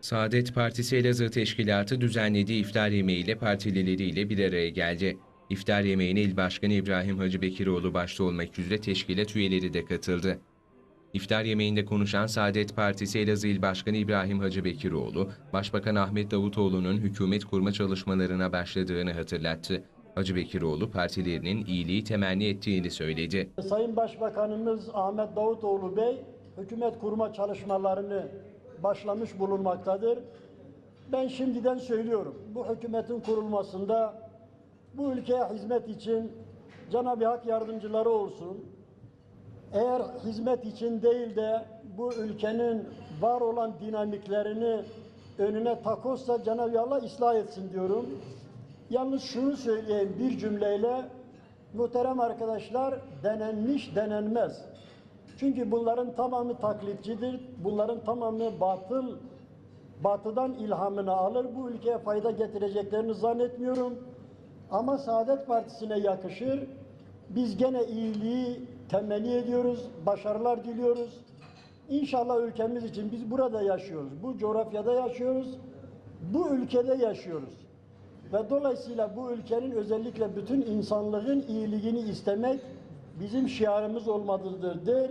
Saadet Partisi Elazığ Teşkilatı düzenlediği iftar yemeğiyle partilileriyle bir araya geldi. İftar yemeğine İl Başkanı İbrahim Hacı Bekiroğlu başta olmak üzere teşkilat üyeleri de katıldı. İftar yemeğinde konuşan Saadet Partisi Elazığ İl Başkanı İbrahim Hacı Bekiroğlu, Başbakan Ahmet Davutoğlu'nun hükümet kurma çalışmalarına başladığını hatırlattı. Hacı Bekiroğlu partilerinin iyiliği temenni ettiğini söyledi. Sayın Başbakanımız Ahmet Davutoğlu Bey hükümet kurma çalışmalarını başlamış bulunmaktadır. Ben şimdiden söylüyorum. Bu hükümetin kurulmasında bu ülkeye hizmet için Cenab-ı Hak yardımcıları olsun. Eğer hizmet için değil de bu ülkenin var olan dinamiklerini önüne takozsa Cenab-ı Allah ıslah etsin diyorum. Yalnız şunu söyleyeyim bir cümleyle muhterem arkadaşlar denenmiş denenmez. Çünkü bunların tamamı taklitçidir. Bunların tamamı batıl batıdan ilhamını alır. Bu ülkeye fayda getireceklerini zannetmiyorum. Ama Saadet Partisi'ne yakışır. Biz gene iyiliği temenni ediyoruz, başarılar diliyoruz. İnşallah ülkemiz için biz burada yaşıyoruz, bu coğrafyada yaşıyoruz, bu ülkede yaşıyoruz. Ve dolayısıyla bu ülkenin özellikle bütün insanlığın iyiliğini istemek bizim şiarımız olmalıdır der.